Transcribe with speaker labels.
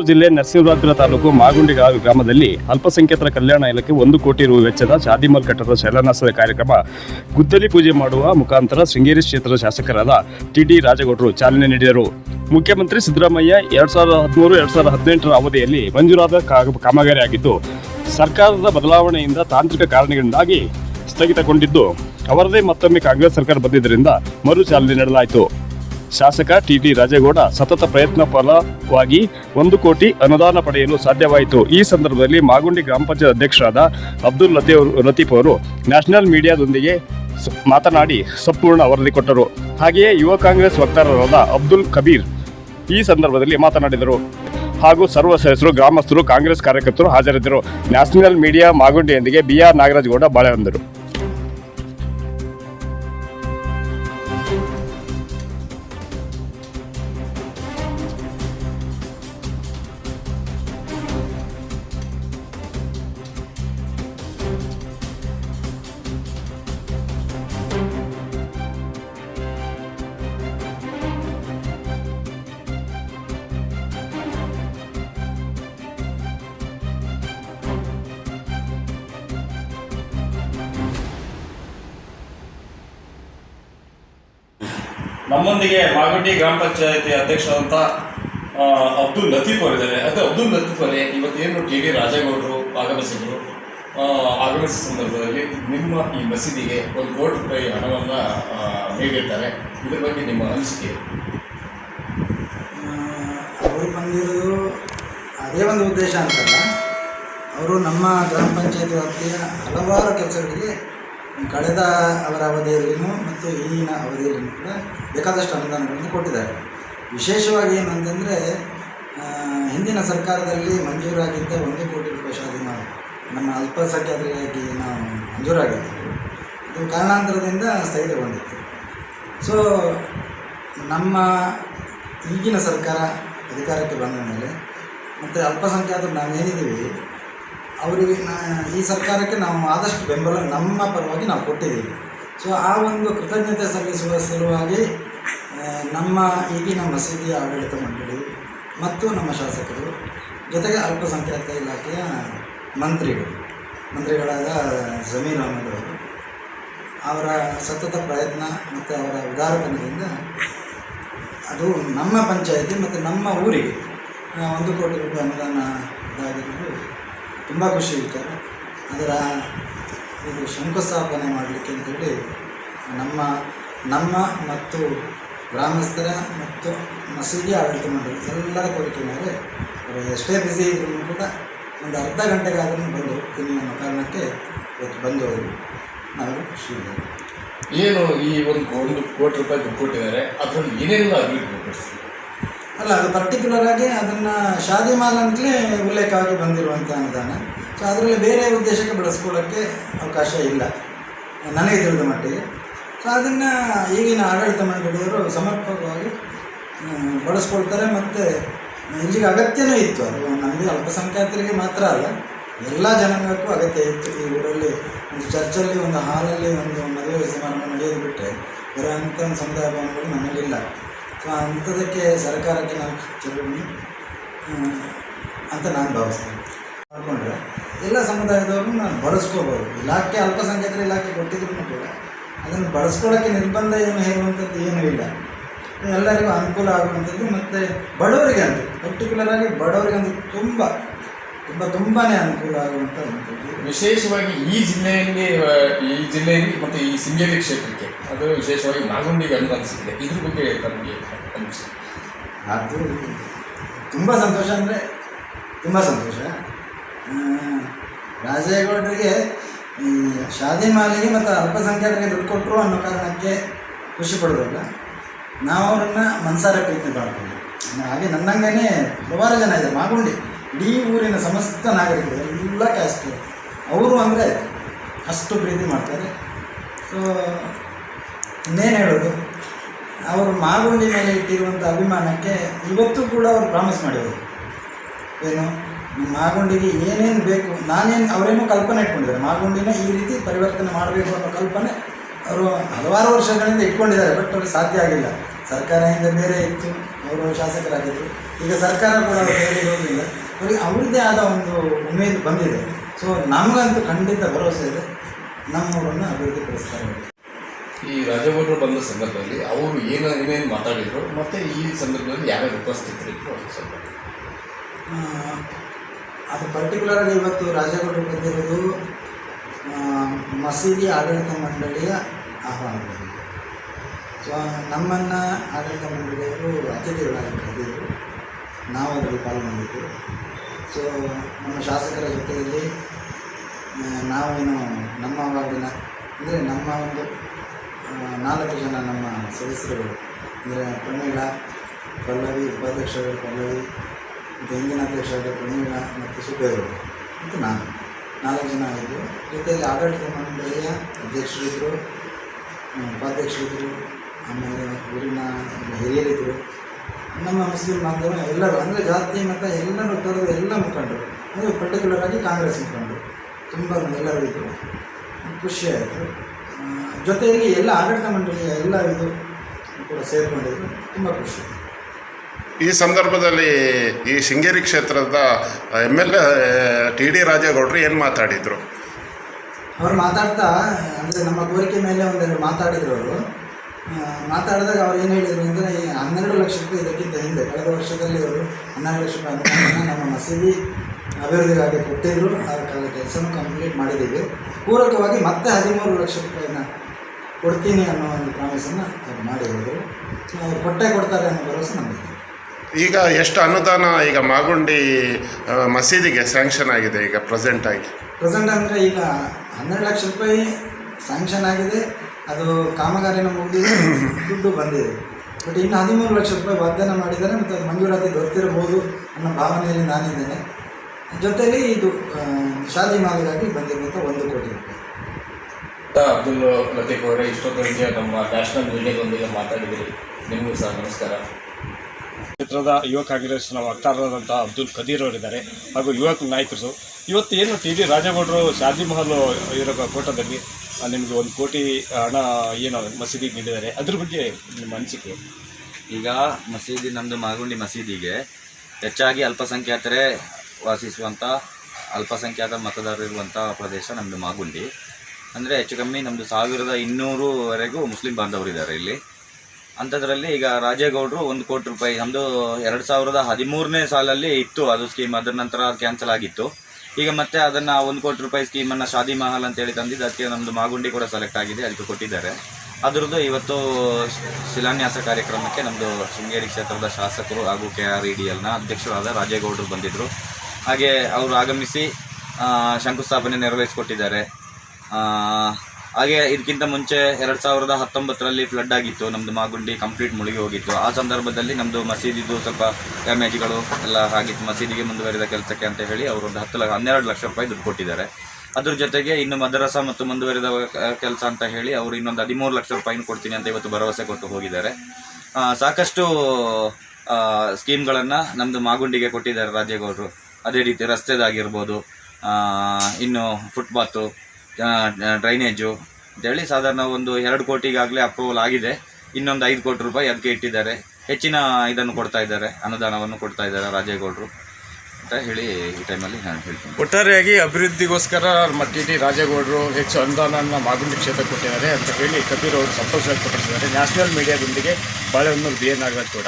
Speaker 1: ಚಿಕ್ಕಮಗಳೂರು ಜಿಲ್ಲೆ ನರಸಿಂಹರಾಜಪುರ ತಾಲೂಕು ಮಾಗುಂಡಿ ಗ್ರಾಮದಲ್ಲಿ ಅಲ್ಪಸಂಖ್ಯಾತರ ಕಲ್ಯಾಣ ಇಲಾಖೆ ಒಂದು ಕೋಟಿ ರು ವೆಚ್ಚದ ಶಾದಿಮಲ್ ಕಟ್ಟಡದ ಶಿಲಾನ್ಯಾಸದ ಕಾರ್ಯಕ್ರಮ ಗುದ್ದಲಿ ಪೂಜೆ ಮಾಡುವ ಮುಖಾಂತರ ಶೃಂಗೇರಿ ಕ್ಷೇತ್ರದ ಶಾಸಕರಾದ ಟಿಡಿ ರಾಜಗೌಡರು ಚಾಲನೆ ನೀಡಿದರು. ಮುಖ್ಯಮಂತ್ರಿ ಸಿದ್ದರಾಮಯ್ಯ ಎರಡ್ ಸಾವಿರದ ಹದಿಮೂರು, ಎರಡ್ ಸಾವಿರದ ಹದಿನೆಂಟರ ಅವಧಿಯಲ್ಲಿ ಮಂಜೂರಾದ ಕಾಮಗಾರಿ ಕಾಮಗಾರಿಯಾಗಿದ್ದು, ಸರ್ಕಾರದ ಬದಲಾವಣೆಯಿಂದ ತಾಂತ್ರಿಕ ಕಾರಣಗಳಿಂದಾಗಿ ಸ್ಥಗಿತಗೊಂಡಿದ್ದು, ಅವರದೇ ಮತ್ತೊಮ್ಮೆ ಕಾಂಗ್ರೆಸ್ ಸರ್ಕಾರ ಬಂದಿದ್ದರಿಂದ ಮರು ಚಾಲನೆ ನೀಡಲಾಯಿತು. ಶಾಸಕ ಟಿಟಿ ರಾಜೇಗೌಡ ಸತತ ಪ್ರಯತ್ನ ಫಲವಾಗಿ ಒಂದು ಕೋಟಿ ಅನುದಾನ ಪಡೆಯಲು ಸಾಧ್ಯವಾಯಿತು. ಈ ಸಂದರ್ಭದಲ್ಲಿ ಮಾಗುಂಡಿ ಗ್ರಾಮ ಪಂಚಾಯತ್ ಅಧ್ಯಕ್ಷರಾದ ಅಬ್ದುಲ್ ಲತೀವ್ ಲತೀಫ್ ಅವರು ನ್ಯಾಷನಲ್ ಮೀಡಿಯಾದೊಂದಿಗೆ ಮಾತನಾಡಿ ಸಂಪೂರ್ಣ ವರದಿ ಕೊಟ್ಟರು. ಹಾಗೆಯೇ ಯುವ ಕಾಂಗ್ರೆಸ್ ವಕ್ತಾರರಾದ ಅಬ್ದುಲ್ ಕಬೀರ್ ಈ ಸಂದರ್ಭದಲ್ಲಿ ಮಾತನಾಡಿದರು. ಹಾಗೂ ಸರ್ವ ಸದಸ್ಯರು, ಗ್ರಾಮಸ್ಥರು, ಕಾಂಗ್ರೆಸ್ ಕಾರ್ಯಕರ್ತರು ಹಾಜರಿದ್ದರು. ನ್ಯಾಷನಲ್ ಮೀಡಿಯಾ ಮಾಗುಂಡಿಯೊಂದಿಗೆ ಬಿ ಆರ್ ಬಾಳೆ ಬಾಳೆಹೊಂದರು
Speaker 2: ನಮ್ಮೊಂದಿಗೆ ಮಾಗಂಡಿ ಗ್ರಾಮ ಪಂಚಾಯತಿ ಅಧ್ಯಕ್ಷರಾದಂಥ ಅಂತ ಅಬ್ದುಲ್ ಲತೀಫ್ ಅವರಿದ್ದಾರೆ ಅದೇ ಅಬ್ದುಲ್ ಲತೀಫ್ ಅವರೇ, ಇವತ್ತೇನು ಟಿ ವಿ ರಾಜೇಗೌಡರು ಆಗಮಿಸಿದ್ರು? ಆಗಮಿಸಿದ ಸಂದರ್ಭದಲ್ಲಿ ನಿಮ್ಮ ಈ ಮಸೀದಿಗೆ ಒಂದು ಕೋಟಿ ರೂಪಾಯಿ ಹಣವನ್ನು ನೀಡಿರ್ತಾರೆ. ಇದ್ರ ಬಗ್ಗೆ ನಿಮ್ಮ ಅನಿಸಿಕೆ
Speaker 3: ಅವರು ಬಂದಿರೋದು ಅದೇ ಒಂದು ಉದ್ದೇಶ ಅಂತಲ್ಲ. ಅವರು ನಮ್ಮ ಗ್ರಾಮ ಪಂಚಾಯತ್ ವ್ಯಾಪ್ತಿಯ ಹಲವಾರು ಕೆಲಸಗಳಿಗೆ ಕಳೆದ ಅವರ ಅವಧಿಯಲ್ಲಿಯೂ ಮತ್ತು ಈಗಿನ ಅವಧಿಯಲ್ಲಿಯೂ ಕೂಡ ಬೇಕಾದಷ್ಟು ಅನುದಾನಗಳನ್ನು ಕೊಟ್ಟಿದ್ದಾರೆ. ವಿಶೇಷವಾಗಿ ಏನಂತಂದರೆ ಹಿಂದಿನ ಸರ್ಕಾರದಲ್ಲಿ ಮಂಜೂರಾಗಿದ್ದ ಒಂದು ಕೋಟಿ ರೂಪಾಯಿ ಶಾಲೆ ನಾವು ನಮ್ಮ ಅಲ್ಪಸಂಖ್ಯಾತರಿಗಾಗಿ ನಾವು ಮಂಜೂರಾಗಿತ್ತು ಅದು ಕಾರಣಾಂತರದಿಂದ ಸ್ಥಗಿತಗೊಂಡಿತ್ತು. ಸೊ ನಮ್ಮ ಈಗಿನ ಸರ್ಕಾರ ಅಧಿಕಾರಕ್ಕೆ ಬಂದ ಮೇಲೆ ಮತ್ತು ಅಲ್ಪಸಂಖ್ಯಾತರು ನಾವೇನಿದ್ದೀವಿ ಅವರಿಗೆ ಈ ಸರ್ಕಾರಕ್ಕೆ ನಾವು ಆದಷ್ಟು ಬೆಂಬಲ ನಮ್ಮ ಪರವಾಗಿ ನಾವು ಕೊಟ್ಟಿದ್ದೀವಿ. ಸೊ ಆ ಒಂದು ಕೃತಜ್ಞತೆ ಸಲ್ಲಿಸುವ ಸಲುವಾಗಿ ನಮ್ಮ ಈಗಿನ ಮಸೀದಿಯ ಆಡಳಿತ ಮಂಡಳಿ ಮತ್ತು ನಮ್ಮ ಶಾಸಕರು, ಜೊತೆಗೆ ಅಲ್ಪಸಂಖ್ಯಾತ ಇಲಾಖೆಯ ಮಂತ್ರಿಗಳು, ಮಂತ್ರಿಗಳಾದ ಜಮೀರ್ ಅಹಮದ್ ಅವರು, ಅವರ ಸತತ ಪ್ರಯತ್ನ ಮತ್ತು ಅವರ ಉದಾರತನದಿಂದ ಅದು ನಮ್ಮ ಪಂಚಾಯಿತಿ ಮತ್ತು ನಮ್ಮ ಊರಿಗೆ ಒಂದು ಕೋಟಿ ರೂಪಾಯಿ ಅನುದಾನ ಇದಾಗಿರೋದು ತುಂಬ ಖುಷಿ ವಿಚಾರ ಅದರ ಇದು ಶಂಕುಸ್ಥಾಪನೆ ಮಾಡಲಿಕ್ಕೆ ಅಂತೇಳಿ ನಮ್ಮ ನಮ್ಮ ಮತ್ತು ಗ್ರಾಮಸ್ಥರ ಮತ್ತು ಮಸೀದಿ ಆಡಳಿತ ಮಂಡಳಿ ಎಲ್ಲರ ಕೋರಿಕೆ ಮೇಲೆ ಅವರು ಎಷ್ಟೇ ಬ್ಯುಸಿ ಇದ್ರೂ ಕೂಡ ಒಂದು ಅರ್ಧ ಗಂಟೆಗಾದರೂ ಬಂದು ಹೋಗ್ತೀನಿ ಅನ್ನೋ ಕಾರಣಕ್ಕೆ ಇವತ್ತು ಬಂದು ಹೋದರು ನಾವು ಖುಷಿ ಇದೆ.
Speaker 2: ಏನು ಈ ಒಂದು ಒಂದು ಕೋಟಿ ರೂಪಾಯಿ ದುಡ್ಡು ಕೊಟ್ಟಿದ್ದಾರೆ ಅದರಲ್ಲಿ ಏನೆಲ್ಲ ಅಭಿವೃದ್ಧಿ
Speaker 3: ಅಲ್ಲ, ಅದು ಪರ್ಟಿಕ್ಯುಲರ್ ಆಗಿ ಅದನ್ನು ಶಾದಿ ಮಾಲ್ ಅಂತಲೇ ಉಲ್ಲೇಖವಾಗಿ ಬಂದಿರುವಂಥ ಅನುದಾನ. ಸೊ ಅದರಲ್ಲಿ ಬೇರೆ ಉದ್ದೇಶಕ್ಕೆ ಬಳಸ್ಕೊಳ್ಳೋಕ್ಕೆ ಅವಕಾಶ ಇಲ್ಲ. ನನಗೆ ತಿಳಿದ ಮಟ್ಟಿಗೆ. ಸೊ ಅದನ್ನು ಈಗಿನ ಆಡಳಿತ ಮಂಡಳಿಯವರು ಸಮರ್ಪಕವಾಗಿ ಬಳಸ್ಕೊಳ್ತಾರೆ ಮತ್ತು ಇಲ್ಲಿಗೆ ಅಗತ್ಯನೂ ಇತ್ತು. ಅದು ನಮಗೆ ಅಲ್ಪಸಂಖ್ಯಾತರಿಗೆ ಮಾತ್ರ ಅಲ್ಲ, ಎಲ್ಲ ಜನಾಂಗಕ್ಕೂ ಅಗತ್ಯ ಇತ್ತು. ಈ ಊರಲ್ಲಿ ಒಂದು ಚರ್ಚಲ್ಲಿ, ಒಂದು ಹಾಲಲ್ಲಿ ಒಂದು ಮದುವೆ ಸಮಾರಂಭ ನಡೆಯೋದು ಬಿಟ್ಟರೆ ಬರೋ ಅಂಥ ಒಂದು ಸಮುದಾಯ ಭವನಗಳು ನಮ್ಮಲ್ಲಿಲ್ಲ ಅಂಥದಕ್ಕೆ ಸರ್ಕಾರಕ್ಕೆ ನಾನು ಚಲುವಣಿ ಅಂತ ನಾನು ಭಾವಿಸ್ತೀನಿ. ಮಾಡಿಕೊಂಡ್ರೆ ಎಲ್ಲ ಸಮುದಾಯದವ್ರನ್ನ ನಾನು ಬಳಸ್ಕೋಬೋದು. ಇಲಾಖೆ ಅಲ್ಪಸಂಖ್ಯಾತರ ಇಲಾಖೆ ಕೊಟ್ಟಿದ್ರು ಕೂಡ ಅದನ್ನು ಬಳಸ್ಕೊಳ್ಳೋಕ್ಕೆ ನಿರ್ಬಂಧ ಏನು ಹೇಳುವಂಥದ್ದು ಏನೂ ಇಲ್ಲ. ಎಲ್ಲರಿಗೂ ಅನುಕೂಲ ಆಗುವಂಥದ್ದು ಮತ್ತು ಬಡವರಿಗೆ ಅಂತ ಪರ್ಟಿಕ್ಯುಲರ್ ಆಗಿ ಅಂತ ತುಂಬ ತುಂಬ ತುಂಬಾ ಅನುಕೂಲ ಆಗುವಂಥದ್ದು.
Speaker 2: ವಿಶೇಷವಾಗಿ ಈ ಜಿಲ್ಲೆಯಲ್ಲಿ ಈ ಜಿಲ್ಲೆಯಲ್ಲಿ ಮತ್ತು ಈ ಸಿಂಗೇರಿ ಕ್ಷೇತ್ರಕ್ಕೆ ಅದು ವಿಶೇಷವಾಗಿ ನಾಗುಂಡಿಗೆ ಅಂತ ಅನಿಸುತ್ತೆ ಇದ್ರ ಬಗ್ಗೆ ತಮಗೆ
Speaker 3: ಅದು ತುಂಬ ಸಂತೋಷ ಅಂದರೆ ತುಂಬ ಸಂತೋಷ. ರಾಜೇಗೌಡರಿಗೆ ಈ ಶಾದಿ ಮಾಲಿಗೆ ಮತ್ತು ಅಲ್ಪಸಂಖ್ಯಾತರಿಗೆ ದುಡ್ಡು ಕೊಟ್ಟರು ಅನ್ನೋ ಕಾರಣಕ್ಕೆ ಖುಷಿ ಪಡೋದಲ್ಲ ನಾವು ಅವರನ್ನು ಮನ್ಸಾರ ಪ್ರೀತಿ ಮಾಡ್ತೀವಿ. ಹಾಗೆ ನನ್ನಂಗನೇ ಹಲವಾರು ಜನ ಇದೆ ಮಾಗುಂಡಿ, ಇಡೀ ಊರಿನ ಸಮಸ್ತ ನಾಗರಿಕರು, ಎಲ್ಲ ಕ್ಯಾಸ್ಟ್ ಅವರು ಅಂದರೆ ಅಷ್ಟು ಪ್ರೀತಿ ಮಾಡ್ತಾರೆ. ಸೊ ಇನ್ನೇನು ಹೇಳೋದು ಅವರು ಮಾಗುಂಡಿ ಮೇಲೆ ಇಟ್ಟಿರುವಂಥ ಅಭಿಮಾನಕ್ಕೆ ಇವತ್ತು ಕೂಡ ಅವರು ಪ್ರಾಮಿಸ್ ಮಾಡಿದರು. ಏನು? ಮಾಗುಂಡಿಗೆ ಏನೇನು ಬೇಕು, ನಾನೇನು, ಅವರೇನು ಕಲ್ಪನೆ ಇಟ್ಕೊಂಡಿದ್ದಾರೆ. ಮಾಗುಂಡಿನ ಈ ರೀತಿ ಪರಿವರ್ತನೆ ಮಾಡಬೇಕು ಅನ್ನೋ ಕಲ್ಪನೆ ಅವರು ಹಲವಾರು ವರ್ಷಗಳಿಂದ ಇಟ್ಕೊಂಡಿದ್ದಾರೆ, ಬಟ್ ಅವ್ರಿಗೆ ಸಾಧ್ಯ ಆಗಿಲ್ಲ. ಸರ್ಕಾರ ಹಿಂದೆ ಬೇರೆ ಇತ್ತು, ಅವರು ಶಾಸಕರಾಗಿದ್ದರು ಈಗ ಸರ್ಕಾರ ಕೂಡ ಬಟ್ಟೆ ಇರೋದಿಲ್ಲ ಅವರಿಗೆ ಅವ್ರದ್ದೇ ಆದ ಒಂದು ಉಮೇದು ಬಂದಿದೆ. ಸೊ ನಮಗಂತೂ ಖಂಡಿತ ಭರವಸೆ ಇದೆ. ನಮ್ಮವರನ್ನು ಅಭಿವೃದ್ಧಿಪಡಿಸ್ತಾರೆ. ಅವರು.
Speaker 2: ಈ ರಾಜಗೌಡರು ಬಂದ ಸಂದರ್ಭದಲ್ಲಿ ಅವರು ಏನು, ಏನೇನು ಮಾತಾಡಿದರು, ಮತ್ತೆ ಈ ಸಂದರ್ಭದಲ್ಲಿ ಯಾರ್ಯಾರು ಉಪಸ್ಥಿತರಿದ್ರು ಅದು ಸ್ವಲ್ಪ.
Speaker 3: ಅದು ಪರ್ಟಿಕ್ಯುಲರಾಗಿ ಇವತ್ತು ರಾಜಗೌಡರು ಬಂದಿರೋದು ಮಸೀದಿ ಆಡಳಿತ ಮಂಡಳಿಯ ಆಹ್ವಾನದಲ್ಲಿ ಸೊ ನಮ್ಮನ್ನು ಆಡಳಿತ ಮಂಡಳಿಯವರು ಅತಿಥಿಗಳಾಗಿ ಕರೆದಿದ್ದರು ನಾವು ಅದರಲ್ಲಿ ಪಾಲ್ಗೊಂಡಿದ್ದು ಸೊ ನಮ್ಮ ಶಾಸಕರ ಜೊತೆಯಲ್ಲಿ ನಾವೇನು ನಮ್ಮ ವಾರ್ಡಿನ, ಅಂದರೆ ನಮ್ಮ ಒಂದು ನಾಲ್ಕು ಜನ ನಮ್ಮ ಸದಸ್ಯರುಗಳು. ಅಂದರೆ ಪ್ರಮೀಳಾ, ಪಲ್ಲವಿ, ಉಪಾಧ್ಯಕ್ಷರಾದ ಪಲ್ಲವಿ ಮತ್ತು ಹಿಂದಿನ ಅಧ್ಯಕ್ಷರಾದ ಪ್ರಮೀಳಾ ಮತ್ತು ಸುಬ್ಬೇರು ಮತ್ತು ನಾನು. ನಾಲ್ಕು ಜನ ಇದ್ದರು ಜೊತೆಯಲ್ಲಿ ಆಡಳಿತ ಮಂಡಳಿಯ ಅಧ್ಯಕ್ಷರಿದ್ದರು ಉಪಾಧ್ಯಕ್ಷರಿದ್ದರು ಆಮೇಲೆ ಊರಿನ ಹಿರಿಯರಿದ್ದರು ನಮ್ಮ ಮುಸ್ಲಿಂ ಬಾಂಧವ ಎಲ್ಲರೂ, ಅಂದರೆ ಜಾತಿ ಮತ ಎಲ್ಲರೂ ತೊರೆದು ಎಲ್ಲ ಮುಖಂಡರು. ಅಂದರೆ ಪರ್ಟಿಕ್ಯುಲರ್ ಆಗಿ ಕಾಂಗ್ರೆಸ್ ಮುಖಂಡರು. ತುಂಬ ಎಲ್ಲರೂ ಇದ್ದರು ಖುಷಿಯಾಯಿತು ಜೊತೆಯಲ್ಲಿ ಎಲ್ಲ ಆಡಳಿತ ಮಂಡಳಿಯ ಎಲ್ಲ ಇದು ಕೂಡ ಸೇರಿಕೊಂಡಿದ್ರು. ತುಂಬ ಖುಷಿ.
Speaker 4: ಈ ಸಂದರ್ಭದಲ್ಲಿ ಈ ಶೃಂಗೇರಿ ಕ್ಷೇತ್ರದ M L A T D ರಾಜೇಗೌಡರು ಏನು ಮಾತಾಡಿದರು?
Speaker 3: ಅವ್ರು ಮಾತಾಡ್ತಾ ಅಂದರೆ ನಮ್ಮ ಕೋರಿಕೆ ಮೇಲೆ ಒಂದೆರಡು ಮಾತಾಡಿದ್ರು ಅವರು. ಮಾತಾಡಿದಾಗ ಅವ್ರು ಏನು ಹೇಳಿದರು ಅಂದರೆ ಈ ಹನ್ನೆರಡು ಲಕ್ಷ ರೂಪಾಯಿ ಇದಕ್ಕಿಂತ ಹಿಂದೆ ಕಳೆದ ವರ್ಷದಲ್ಲಿ ಅವರು ಹನ್ನೆರಡು ಲಕ್ಷ ರೂಪಾಯಿ ನಮ್ಮ ಮಸೀದಿ ಅಭಿವೃದ್ಧಿಗಾಗಿ ಕೊಟ್ಟಿದ್ದರು ಅದಕ್ಕಾಗಿ ಕೆಲಸನೂ ಕಂಪ್ಲೀಟ್ ಮಾಡಿದ್ದೀವಿ. ಪೂರಕವಾಗಿ ಮತ್ತೆ ಹದಿಮೂರು ಲಕ್ಷ ರೂಪಾಯಿನ ಕೊಡ್ತೀನಿ ಅನ್ನೋ ಒಂದು ಪ್ರಾಮಿಸನ್ನು ಅವ್ರು ಮಾಡಿರೋದು. ಅವ್ರು ಕೊಟ್ಟೆ ಕೊಡ್ತಾರೆ ಅನ್ನೋ ಭರವಸೆ ನಮಗೆ
Speaker 4: ಈಗ ಎಷ್ಟು ಅನುದಾನ ಈಗ ಮಾಗುಂಡಿ ಮಸೀದಿಗೆ ಸ್ಯಾಂಕ್ಷನ್ ಆಗಿದೆ ಈಗ ಪ್ರೆಸೆಂಟ್ ಆಗಿ?
Speaker 3: ಪ್ರೆಸೆಂಟ್ ಅಂದರೆ ಈಗ ಹನ್ನೆರಡು ಲಕ್ಷ ರೂಪಾಯಿ ಸ್ಯಾಂಕ್ಷನ್ ಆಗಿದೆ ಅದು ಕಾಮಗಾರಿನ ಮುಗಿದಿದೆ ದುಡ್ಡು ಬಂದಿದೆ. ಬಟ್ ಇನ್ನು ಹದಿಮೂರು ಲಕ್ಷ ರೂಪಾಯಿ ವಾಗ್ದಾನ ಮಾಡಿದ್ದಾರೆ ಮತ್ತು ಅದು ಮಂಜೂರಾತಿ ದೊರೆತಿರಬಹುದು ಅನ್ನೋ ಭಾವನೆಯಲ್ಲಿ ನಾನಿದ್ದೇನೆ. ಜೊತೆಲಿ ಇದು ಶಾದಿ ಮಾಲಿಗಾಗಿ ಬಂದಿರುವಂಥ ಒಂದು ಕೋಟಿ ರೂಪಾಯಿ.
Speaker 2: ಅಬ್ದುಲ್ ಲತೀಫ್ ಅವರೇ ಇಷ್ಟೊತ್ತಿಗೆ ನಮ್ಮ ನ್ಯಾಷನಲ್ ಮೀಡಿಯಾದೊಂದಿಗೆ ಮಾತಾಡಿದಿರಿ ನಿಮಗೂ ಸಹ ನಮಸ್ಕಾರ.
Speaker 1: ಚಿತ್ರದ ಯುವ ಕಾಂಗ್ರೆಸ್ನ ವಕ್ತಾರರಾದಂಥ ಅಬ್ದುಲ್ ಕದೀರ್ ಅವರಿದ್ದಾರೆ ಹಾಗೂ ಯುವಕ ನಾಯಕರು. ಇವತ್ತು ಏನು ಟಿ ಡಿ ರಾಜೇಗೌಡರು ಶಾದಿ ಮಹಲ್ ಇರೋ ಕೋಟದಲ್ಲಿ ಆ, ನಿಮಗೆ ಒಂದು ಕೋಟಿ ಹಣ ಏನು ಮಸೀದಿಗೆ ನೀಡಿದ್ದಾರೆ ಅದ್ರ ಬಗ್ಗೆ ನಿಮ್ಮ ಅನಿಸಿಕೆ?
Speaker 5: ಈಗ ಮಸೀದಿ ನಮ್ಮದು ಮಾಗುಂಡಿ ಮಸೀದಿಗೆ ಹೆಚ್ಚಾಗಿ ಅಲ್ಪಸಂಖ್ಯಾತರೇ ವಾಸಿಸುವಂಥ ಅಲ್ಪಸಂಖ್ಯಾತ ಮತದಾರರು ಇರುವಂಥ ಪ್ರದೇಶ ನಮ್ಮದು ಮಾಗುಂಡಿ. ಅಂದರೆ ಹೆಚ್ಚು ಕಮ್ಮಿ ನಮ್ಮದು ಸಾವಿರದ ಇನ್ನೂರುವರೆಗೂ ಮುಸ್ಲಿಂ ಬಾಂಧವರಿದ್ದಾರೆ ಇಲ್ಲಿ. ಅಂಥದ್ರಲ್ಲಿ ಈಗ ರಾಜೇಗೌಡರು ಒಂದು ಕೋಟಿ ರೂಪಾಯಿ ನಮ್ಮದು ಎರಡು ಸಾವಿರದ ಹದಿಮೂರನೇ ಸಾಲಲ್ಲಿ ಇತ್ತು ಅದು ಸ್ಕೀಮ್, ಅದರ ನಂತರ ಕ್ಯಾನ್ಸಲ್ ಆಗಿತ್ತು. ಈಗ ಮತ್ತೆ ಅದನ್ನು ಒಂದು ಕೋಟಿ ರೂಪಾಯಿ ಸ್ಕೀಮನ್ನು ಶಾದಿ ಮಹಲ್ ಅಂತೇಳಿ ತಂದಿದ್ದು, ಅದಕ್ಕೆ ನಮ್ಮದು ಮಾಗುಂಡಿ ಕೂಡ ಸೆಲೆಕ್ಟ್ ಆಗಿದೆ, ಅದಕ್ಕೆ ಕೊಟ್ಟಿದ್ದಾರೆ. ಅದರದ್ದು ಇವತ್ತು ಶಿಲಾನ್ಯಾಸ ಕಾರ್ಯಕ್ರಮಕ್ಕೆ ನಮ್ಮದು ಶೃಂಗೇರಿ ಕ್ಷೇತ್ರದ ಶಾಸಕರು ಹಾಗೂ ಕೆ ಆರ್ ಇ ಡಿ ಎಲ್ನ ಅಧ್ಯಕ್ಷರಾದ ರಾಜೇಗೌಡರು ಬಂದಿದ್ದರು ಹಾಗೆ ಅವರು ಆಗಮಿಸಿ ಶಂಕುಸ್ಥಾಪನೆ ನೆರವೇರಿಸಿಕೊಟ್ಟಿದ್ದಾರೆ. ಹಾಗೆ ಇದಕ್ಕಿಂತ ಮುಂಚೆ ಎರಡು ಸಾವಿರದ ಹತ್ತೊಂಬತ್ತರಲ್ಲಿ ಫ್ಲಡ್ ಆಗಿತ್ತು ನಮ್ಮದು ಮಾಗುಂಡಿ ಕಂಪ್ಲೀಟ್ ಮುಳುಗಿ ಹೋಗಿತ್ತು. ಆ ಸಂದರ್ಭದಲ್ಲಿ ನಮ್ಮದು ಮಸೀದಿದು ಸ್ವಲ್ಪ ಡ್ಯಾಮೇಜ್ಗಳು ಎಲ್ಲ ಆಗಿತ್ತು. ಮಸೀದಿಗೆ ಮುಂದುವರಿದ ಕೆಲಸಕ್ಕೆ ಅಂತ ಹೇಳಿ ಅವರು ಒಂದು ಹತ್ತು ಲಕ್ಷ, ಹನ್ನೆರಡು ಲಕ್ಷ ರೂಪಾಯಿ ದುಡ್ಡು ಕೊಟ್ಟಿದ್ದಾರೆ. ಅದ್ರ ಜೊತೆಗೆ ಇನ್ನು ಮದರಸ ಮತ್ತು ಮುಂದುವರಿದ ಕೆಲಸ ಅಂತ ಹೇಳಿ ಅವರು ಇನ್ನೊಂದು ಹದಿಮೂರು ಲಕ್ಷ ರೂಪಾಯಿನೂ ಕೊಡ್ತೀನಿ ಅಂತ ಇವತ್ತು ಭರವಸೆ ಕೊಟ್ಟು ಹೋಗಿದ್ದಾರೆ. ಸಾಕಷ್ಟು ಸ್ಕೀಮ್ಗಳನ್ನು ನಮ್ಮದು ಮಾಗುಂಡಿಗೆ ಕೊಟ್ಟಿದ್ದಾರೆ ರಾಜೇಗೌಡರು ಅದೇ ರೀತಿ ರಸ್ತೆದಾಗಿರ್ಬೋದು ಇನ್ನು ಫುಟ್ಪಾತು ಡ್ರೈನೇಜು ಅಂತೇಳಿ ಸಾಧಾರಣ ಒಂದು ಎರಡು ಕೋಟಿಗಾಗಲೇ ಅಪ್ರೂವಲ್ ಆಗಿದೆ. ಇನ್ನೊಂದು ಐದು ಕೋಟಿ ರೂಪಾಯಿ ಅದಕ್ಕೆ ಇಟ್ಟಿದ್ದಾರೆ. ಹೆಚ್ಚಿನ ಇದನ್ನು ಕೊಡ್ತಾ ಇದ್ದಾರೆ, ಅನುದಾನವನ್ನು ಕೊಡ್ತಾ ಇದ್ದಾರೆ ರಾಜೇಗೌಡರು. ಅಂತ ಹೇಳಿ ಈ ಟೈಮಲ್ಲಿ ನಾನು ಹೇಳ್ತೀನಿ.
Speaker 1: ಒಟ್ಟಾರೆಯಾಗಿ ಅಭಿವೃದ್ಧಿಗೋಸ್ಕರ ನಮ್ಮ ಟಿ ರಾಜೇಗೌಡರು ಹೆಚ್ಚು ಅನುದಾನವನ್ನು ಮಾಗುಂಡಿ ಕ್ಷೇತ್ರ ಕೊಟ್ಟಿದ್ದಾರೆ ಅಂತ ಹೇಳಿ ಕಬೀರ್ ಅವರು ಸಂತೋಷ ವ್ಯಕ್ತಪಡಿಸಿದ್ದಾರೆ. ನ್ಯಾಷನಲ್ ಮೀಡಿಯಾದೊಂದಿಗೆ ಬಾಳೆಹೊನ್ನೂರು ಬಿ ಎನ್ ನಾಗರಾಜ್ ಕೂಡ